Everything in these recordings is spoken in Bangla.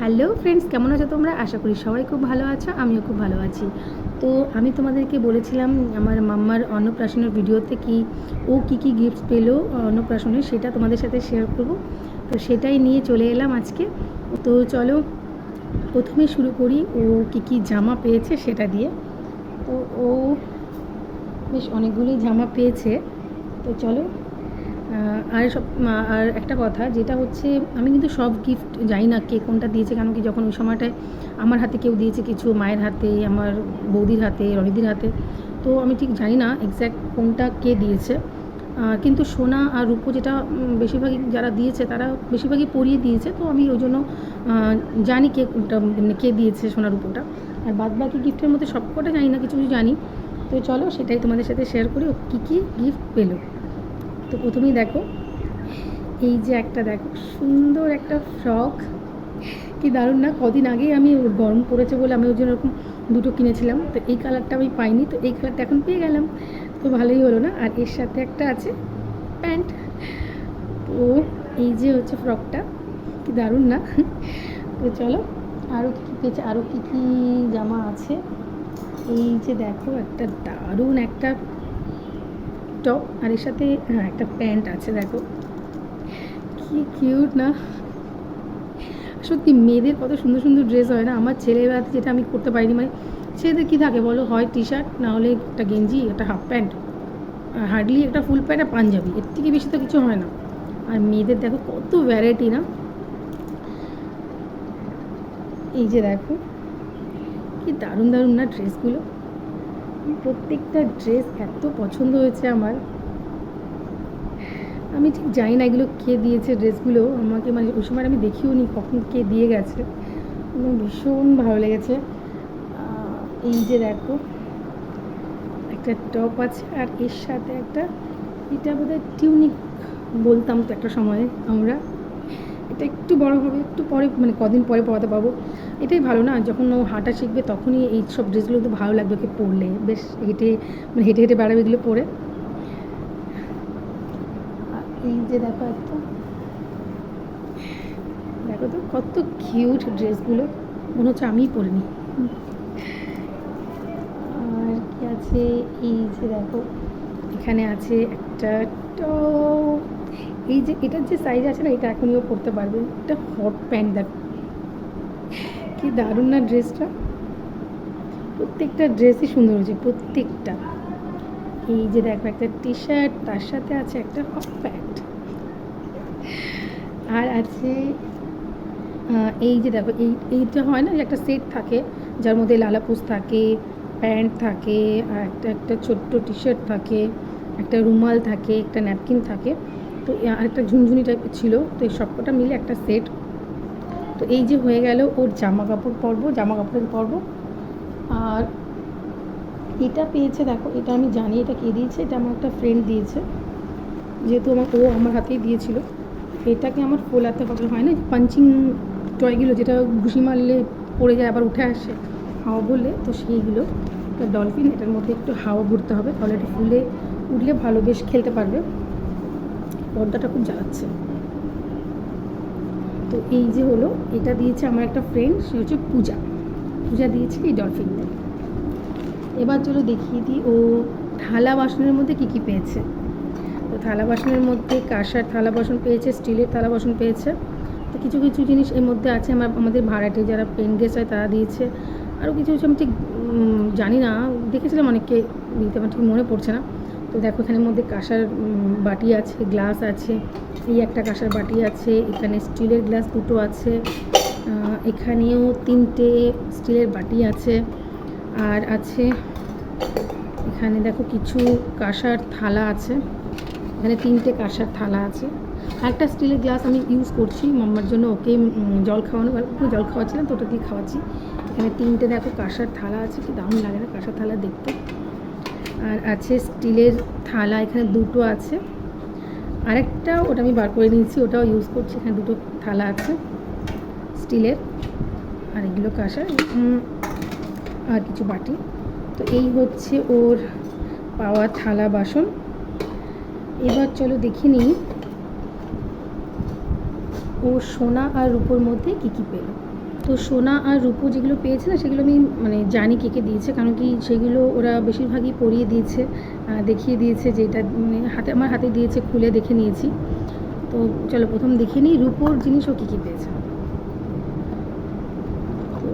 হ্যালো ফ্রেন্ডস কেমন আছো তোমরা? আশা করি সবাই খুব ভালো আছো, আমিও খুব ভালো আছি। তো আমি তোমাদেরকে বলেছিলাম আমার মাম্মার অন্নপ্রাশনের ভিডিওতে কি ও কি কি গিফট পেল অন্নপ্রাশনে, সেটা তোমাদের সাথে শেয়ার করব। তো সেটাই নিয়ে চলে এলাম আজকে। তো চলো প্রথমে শুরু করি, ও কি কি জামা পেয়েছে সেটা দিয়ে। তো ও বেশ অনেকগুলোই জামা পেয়েছে। তো চলো আর সব আর একটা কথা, যেটা হচ্ছে, আমি কিন্তু সব গিফট জানি না কে কোনটা দিয়েছে কারণ কি যখন ওই সময়টায় আমার হাতে কেউ দিয়েছে কিছু, মায়ের হাতে, আমার বৌদির হাতে, রনিদির হাতে, তো আমি ঠিক জানি না এক্স্যাক্ট কোনটা কে দিয়েছে। কিন্তু সোনা আর রূপো যেটা বেশিরভাগই যারা দিয়েছে, তারা বেশিরভাগই পরিয়ে দিয়েছে, তো আমি ওই জন্য জানি কে কোনটা মানে কে দিয়েছে সোনা রূপোটা। আর বাদ বাকি গিফটের মধ্যে সবকটা জানি না, কিছু কিছু জানি। তো চলো সেটাই তোমাদের সাথে শেয়ার করি, ও কী কী গিফট পেল। তো প্রথমেই দেখো, এই যে একটা দেখো, সুন্দর একটা ফ্রক কি দারুণ না? কদিন আগেই আমি গরম পড়েছে বলে আমি ওই জন্য এরকম দুটো কিনেছিলাম। তো এই কালারটা আমি পাইনি, তো এই কালারটা এখন পেয়ে গেলাম। তো ভালোই হলো না? আর এর সাথে একটা আছে প্যান্ট। তো এই যে হচ্ছে ফ্রকটা কি দারুণ না? তো চলো আরও কী কী পেয়েছে? আরও কী কী জামা আছে? এই যে দেখো, একটা দারুণ একটা টপ আর এর সাথে হ্যাঁ একটা প্যান্ট আছে, দেখো। কি কিউট না? সত্যি মেয়েদের কত সুন্দর সুন্দর ড্রেস হয় না? আমার ছেলেরা যেটা আমি করতে পারিনি মানে ছেলেদের কী থাকে বলো? হয় টি শার্ট না হলে একটা গেঞ্জি, একটা হাফ প্যান্ট হার্ডলি একটা ফুল প্যান্ট আর পাঞ্জাবি। এর থেকে বেশি তো কিছু হয় না। আর মেয়েদের দেখো কত ভ্যারাইটি না? এই যে দেখো, কি দারুণ দারুণ না ড্রেসগুলো প্রত্যেকটা ড্রেস এত পছন্দ হয়েছে আমার। আমি ঠিক জানি না এগুলো কে দিয়েছে ড্রেসগুলো আমাকে মানে ওই সময় আমি দেখিও নি কখন কে দিয়ে গেছে। আমার ভীষণ ভালো লেগেছে। এই যে দেখো, একটা টপ আছে আর এর সাথে একটা এটা বোধহয় টিউনিক বলতাম তো একটা সময়ে আমরা। এটা একটু বড় হবে, একটু পরে মানে কদিন পরে পড়াতে পারব। এটাই ভালো না, যখন ও হাঁটা শিখবে তখনই এই সব ড্রেসগুলো তো ভালো লাগবে ওকে পরলে। বেশ হেঁটে মানে হেঁটে হেঁটে বেড়াবে এগুলো পরে। এই যে দেখো একটা। দেখো তো কত কিউট ড্রেসগুলো। মনে হচ্ছে আমিই পরিনি। আর কি আছে? এই যে দেখো, এখানে আছে একটা টপ এই যে এটার যে সাইজ আছে না, এটা এখনই ও পরতে পারবে। এটা হট প্যান্ট দেখ। কি দারুণ না ড্রেসটা প্রত্যেকটা ড্রেসই সুন্দর হয়েছে, প্রত্যেকটা। এই যে দেখো, একটা টি শার্ট তার সাথে আছে একটা হট প্যান্ট আর আছে এই যে দেখো, এই, এইটা হয় না একটা সেট থাকে, যার মধ্যে লালাপুস থাকে প্যান্ট থাকে, আর একটা একটা ছোট্ট টি শার্ট থাকে, একটা রুমাল থাকে, একটা ন্যাপকিন থাকে। তো, আর একটা ঝুনঝুনি টাইপের ছিল, তো এই সবকটা মিলে একটা সেট তো এই যে হয়ে গেল ওর জামা কাপড় পরব জামা কাপড়ের পরব। আর এটা পেয়েছে, দেখো, এটা আমি জানি এটা কে দিয়েছে, এটা আমার একটা ফ্রেন্ড দিয়েছে। যেহেতু আমার, ও আমার হাতেই দিয়েছিল। এটাকে আমার ফোলাতে হবে, হয় না? পাঞ্চিং টয়গুলো যেটা ঘুষি মারলে পড়ে যায়, আবার উঠে আসে, হাওয়া বললে তো সেইগুলো। একটা ডলফিন এটার মধ্যে একটু হাওয়া ভরতে হবে, তাহলে এটা ফুলে উঠলে ভালো, বেশ খেলতে পারবে। পর্দাটা খুব জ্বালাচ্ছে। তো এই যে হলো, এটা দিয়েছে আমার একটা ফ্রেন্ড সে হচ্ছে পূজা। পূজা দিয়েছে এই ডলফিনটা এবার চলো দেখিয়ে দিই, ও থালা বাসনের মধ্যে কী কী পেয়েছে? তো থালা বাসনের মধ্যে কাঁসার থালা বাসন পেয়েছে, স্টিলের থালা বাসন পেয়েছে। তো কিছু কিছু জিনিস এর মধ্যে আছে, আমার, আমাদের ভাড়াটে যারা পেন গেস্ট হয় তারা দিয়েছে। আরও কিছু কিছু আমি ঠিক জানি না, দেখেছিলাম অনেককে, দিতে আমার ঠিক মনে পড়ছে না। তো দেখো এখানের মধ্যে কাঁসার বাটি আছে, গ্লাস আছে, এই একটা কাঁসার বাটি আছে, এখানে স্টিলের গ্লাস দুটো আছে এখানেও তিনটে স্টিলের বাটি আছে, আর আছে, এখানে দেখো কিছু কাঁসার থালা আছে, এখানে তিনটে কাঁসার থালা আছে একটা স্টিলের গ্লাস আমি ইউজ করছি, মাম্মার জন্য ওকে জল খাওয়ানো ওকে জল খাওয়াচ্ছিলাম, তো ওটা দিয়ে খাওয়াচ্ছি, এখানে তিনটে দেখো কাঁসার থালা আছে, কি দারুণ লাগে না কাঁসার থালা দেখতে। আর আছে স্টিলের থালা, এখানে দুটো আছে। আরেকটা ওটা আমি বার করে নিয়েছি, ওটাও ইউজ করছি, এখানে দুটো থালা আছে স্টিলের। আর এগুলো কাঁসার আর কিছু বাটি। তো এই হচ্ছে ওর পাওয়া থালা বাসন। এবার চলো দেখে নিই, ও সোনা আর রূপোর মধ্যে কী কী পেল। তো সোনা আর রূপো যেগুলো পেয়েছে না, সেগুলো আমি মানে জানি কে কে দিয়েছে, কারণ কি সেগুলো ওরা বেশিরভাগই পরিয়ে দিয়েছে দেখিয়ে দিয়েছে যে এটা মানে হাতে, আমার হাতে দিয়েছে, খুলে দেখে নিয়েছি। তো চলো প্রথম দেখে নিই, রূপোর জিনিসও কী কী পেয়েছে? তো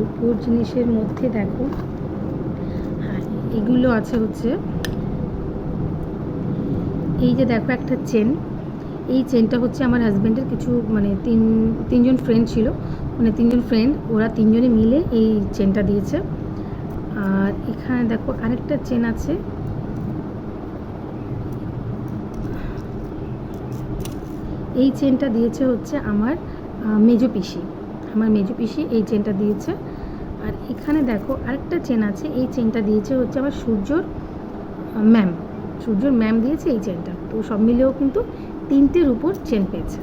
রূপোর জিনিসের মধ্যে দেখো। হ্যাঁ এগুলো আছে হচ্ছে, এই যে দেখো একটা চেন, এই চেনটা হচ্ছে আমার হাজব্যান্ডের কিছু মানে তিন, তিনজন ফ্রেন্ড ছিল। মানে তিনজন ফ্রেন্ড ওরা তিনজনে মিলে এই চেনটা দিয়েছে। আর এখানে দেখো আরেকটা চেন আছে। এই চেনটা দিয়েছে হচ্ছে আমার মেজো পিসি। আমার মেজো পিসি এই চেনটা দিয়েছে। আর এখানে দেখো আরেকটা চেন আছে, এই চেনটা দিয়েছে হচ্ছে আমার সূর্যর ম্যাম সূর্যর ম্যাম দিয়েছে এই চেনটা তো সব মিলেও কিন্তু তিনটের উপর চেন পেয়েছে।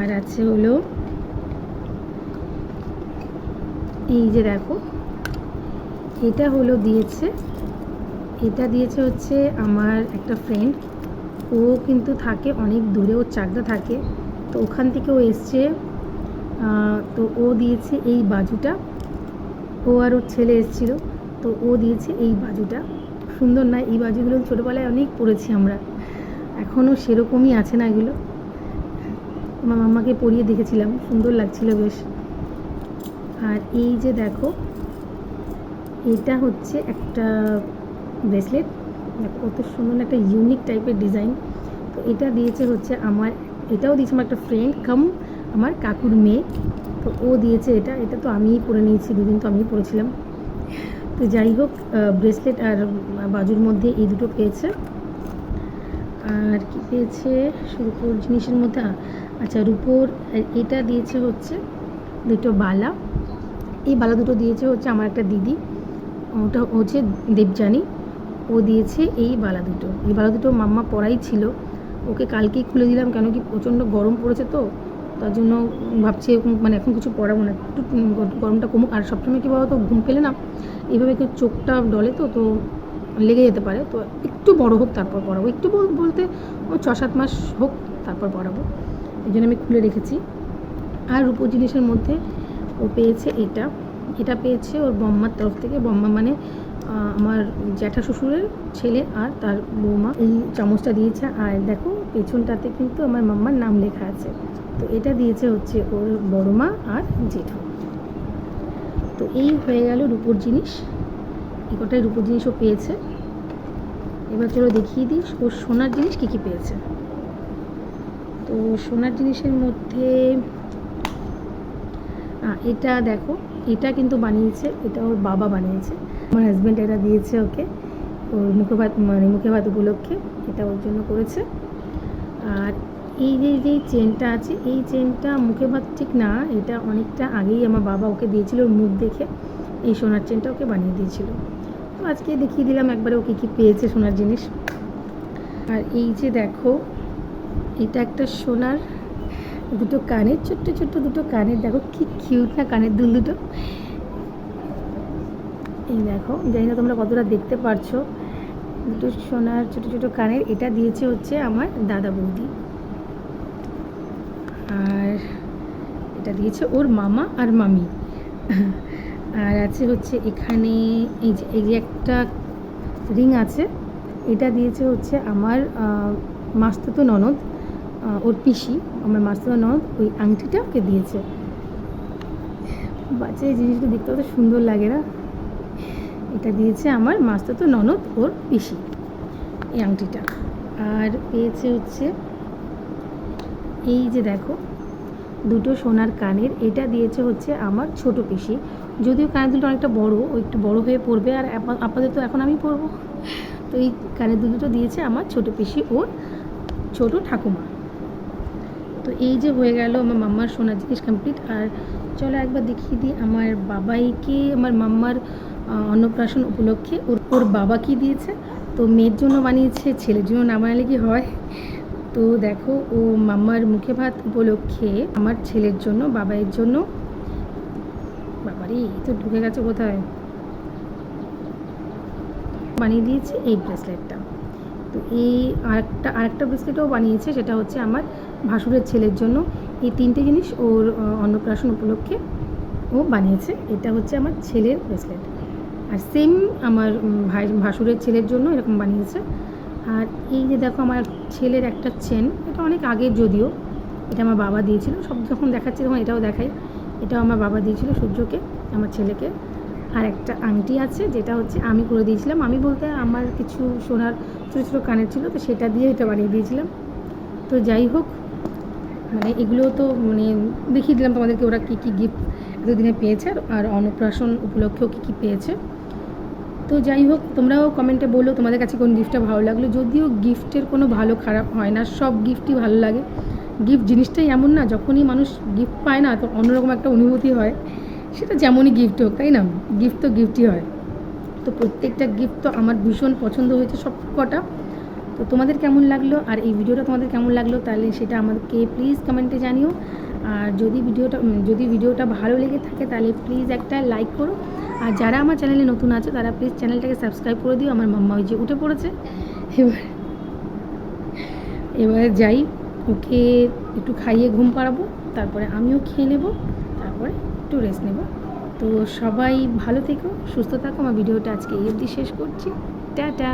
আর আছে হলো এই যে দেখো, এটা হলো দিয়েছে, এটা দিয়েছে হচ্ছে আমার একটা ফ্রেন্ড ও কিন্তু থাকে অনেক দূরে ও চাকদা থাকে, তো ওখান থেকে ও এসছে তো ও দিয়েছে এই বাজুটা, ও আর ওর ছেলে এসেছিল, তো ও দিয়েছে এই বাজুটা, সুন্দর না, এই বাজুগুলো ছোটোবেলায় অনেক পড়েছি আমরা এখনও সেরকমই আছে না এগুলো আমার মাম্মাকে পরিয়ে দেখেছিলাম। সুন্দর লাগছিল বেশ। আর এই যে দেখো, এটা হচ্ছে একটা ব্রেসলেট কত সুন্দর একটা ইউনিক টাইপের ডিজাইন তো এটা দিয়েছে হচ্ছে আমার এটাও দিয়েছে আমার একটা ফ্রেন্ড কাম আমার কাকুর মেয়ে। তো ও দিয়েছে এটা। এটা তো আমিই পরে নিয়েছি, দুদিন তো আমিই পরেছিলাম। তো যাই হোক ব্রেসলেট আর বাজুর মধ্যে এই দুটো পেয়েছে। আর কি পেয়েছে? রূপোর জিনিসের মধ্যে আচ্ছা রূপোর এটা দিয়েছে হচ্ছে দুটো বালা। এই বালা দুটো দিয়েছে হচ্ছে আমার একটা দিদি। ওটা হচ্ছে দেবযানী। ও দিয়েছে এই বালা দুটো। এই বালা দুটো মাম্মা পরাই ছিল। ওকে কালকেই খুলে দিলাম কেন কি প্রচণ্ড গরম পড়েছে তো। তার জন্য ভাবছি মানে এখন কিছু পরাবো না। একটু গরমটা কমুক। আর সবসময় কী বলতো, ঘুম পেলে না এইভাবে একটু চোখটা ডলে তো তো লেগে যেতে পারে। তো একটু বড় হোক, তারপর পড়াবো একটু বলতে ও ছ সাত মাস হোক, তারপর পড়াবো এই জন্য আমি খুলে রেখেছি। আর রূপো জিনিসের মধ্যে ও পেয়েছে এটা। এটা পেয়েছে ওর বম্মার তরফ থেকে। বম্মা মানে আমার জ্যাঠা শ্বশুরের ছেলে আর তার বৌমা। এই চামচটা দিয়েছে আর দেখো, পেছনটাতে কিন্তু আমার মাম্মার নাম লেখা আছে। তো এটা দিয়েছে হচ্ছে ওর বড় মা আর জেঠু। তো এই হয়ে গেল রূপোর জিনিস। এই কটাই রূপোর জিনিসও পেয়েছে। এবার চলো দেখিয়ে দিই ওর সোনার জিনিস কী কী পেয়েছে। তো সোনার জিনিসের মধ্যে এটা দেখো, এটা কিন্তু বানিয়েছে, এটা ওর বাবা বানিয়েছে। আমার হাজব্যান্ড এটা দিয়েছে ওকে, ওর মুখে ভাত মানে মুখে ভাত উপলক্ষে এটা ওর জন্য করেছে। আর এই যে যে চেনটা আছে, এই চেনটা মুখে ভাত ঠিক না, এটা অনেকটা আগেই আমার বাবা ওকে দিয়েছিল, ওর মুখ দেখে এই সোনার চেনটা ওকে বানিয়ে দিয়েছিল। তো আজকে দেখিয়ে দিলাম একবারে ও কী কী পেয়েছে সোনার জিনিস। আর এই যে দেখো এটা একটা সোনার দুটো কানের, ছোট্ট ছোট্ট দুটো কানের। দেখো কি কিউট না কানের দুল দুটো। এই দেখো, জানি না তোমরা কতটা দেখতে পারছ। দুটো সোনার, ছোট ছোট কানের। এটা দিয়েছে হচ্ছে আমার দাদা বৌদি। আর এটা দিয়েছে ওর মামা আর মামি। আর আছে হচ্ছে এখানে, এই যে এই যে একটা রিং আছে। এটা দিয়েছে হচ্ছে আমার মাস্তুতো ননদ। ওর পিসি, আমার মাস্তুতো ননদ, ওই আংটিটা ওকে দিয়েছে। বাচ্চা, এই জিনিসটা দেখতে কত সুন্দর লাগে না। এটা দিয়েছে আমার মাস্তুতো ননদ, ওর পিসি, এই আংটিটা। আর পেয়েছে হচ্ছে, এই যে দেখো, দুটো সোনার কানের, এটা দিয়েছে হচ্ছে আমার ছোট পিসি। যদিও কানের দুটো অনেকটা বড়, ও একটু বড় হয়ে পড়বে, আর আপা- আপাতত এখন আমি পরবো। তো এই কানের দুটো দিয়েছে আমার ছোট পিসি, ওর ছোট ঠাকুমা। তো এই যে হয়ে গেল আমার মাম্মার সোনার জিনিস কমপ্লিট আর চলো একবার দেখিয়ে দিই আমার বাবাইকে, আমার মাম্মার অন্নপ্রাশন উপলক্ষে। ওর ওর বাবা কি দিয়েছে? তো মেয়ের জন্য বানিয়েছে, ছেলের জন্য না বানালে কি হয়? তো দেখো, ও মাম্মার মুখে ভাত উপলক্ষে আমার ছেলের জন্য, বাবাইয়ের জন্য। বাবারে, এই তো ঢুকে গেছে কোথায়? বানিয়ে দিয়েছে এই ব্রেসলেটটা তো এই আরেকটা আরেকটা ব্রেসলেটও বানিয়েছে, সেটা হচ্ছে আমার ভাসুরের ছেলের জন্য এই তিনটে জিনিস ওর অন্নপ্রাশন উপলক্ষে ও বানিয়েছে। এটা হচ্ছে আমার ছেলের ব্রেসলেট আর সেম আমার ভাই, ভাসুরের ছেলের জন্য এরকম বানিয়েছে। আর এই যে দেখো আমার ছেলের একটা চেন এটা অনেক আগের যদিও এটা আমার বাবা দিয়েছিল। সব যখন দেখাচ্ছি তখন এটাও দেখাই। এটাও আমার বাবা দিয়েছিল সূর্যকে, আমার ছেলেকে। আর একটা আংটি আছে যেটা হচ্ছে আমি করে দিয়েছিলাম। আমি বলতে আমার কিছু সোনার ছোটো ছোটো কানের ছিল, তো সেটা দিয়ে এটা বানিয়ে দিয়েছিলাম। তো যাই হোক মানে এগুলো তো মানে দেখিয়ে দিলাম তোমাদেরকে ওরা কী কী গিফট এতদিনে পেয়েছে আর- অন্নপ্রাশন উপলক্ষেও কী কী পেয়েছে। তো যাই হোক, তোমরাও কমেন্টে বলো তোমাদের কাছে কোন গিফটটা ভালো লাগল। যদিও গিফটের কোনো ভালো খারাপ হয় না, সব গিফটই ভালো লাগে। গিফট জিনিসটাই এমন না, যখনই মানুষ গিফট পায় না, তো অন্যরকম একটা অনুভূতি হয়। সেটা যেমনই গিফট হোক, তাই না? গিফট তো গিফটই হয়। তো প্রত্যেকটা গিফট তো আমার ভীষণ পছন্দ হয়েছে সব কটা তো তোমাদের কেমন লাগল? আর এই ভিডিওটা তোমাদের কেমন লাগল? তাহলে সেটা আমাকে প্লিজ কমেন্টে জানিও। আর যদি ভিডিওটা যদি ভিডিওটা ভালো লেগে থাকে, তাহলে প্লিজ একটা লাইক করো। আর যারা আমার চ্যানেলে নতুন আছে, তারা প্লিজ চ্যানেলটাকে সাবস্ক্রাইব করে দিও। আমার মাম্মা ওই যে উঠে পড়েছে। এবার এবার যাই, ওকে একটু খাইয়ে ঘুম পাড়াবো। তারপরে আমিও খেয়ে নেব। তারপরে একটু রেস্ট নেব। তো সবাই ভালো থেকো, সুস্থ থাকো। আমার ভিডিওটা আজকে এই অবধি শেষ করছি। টাটা!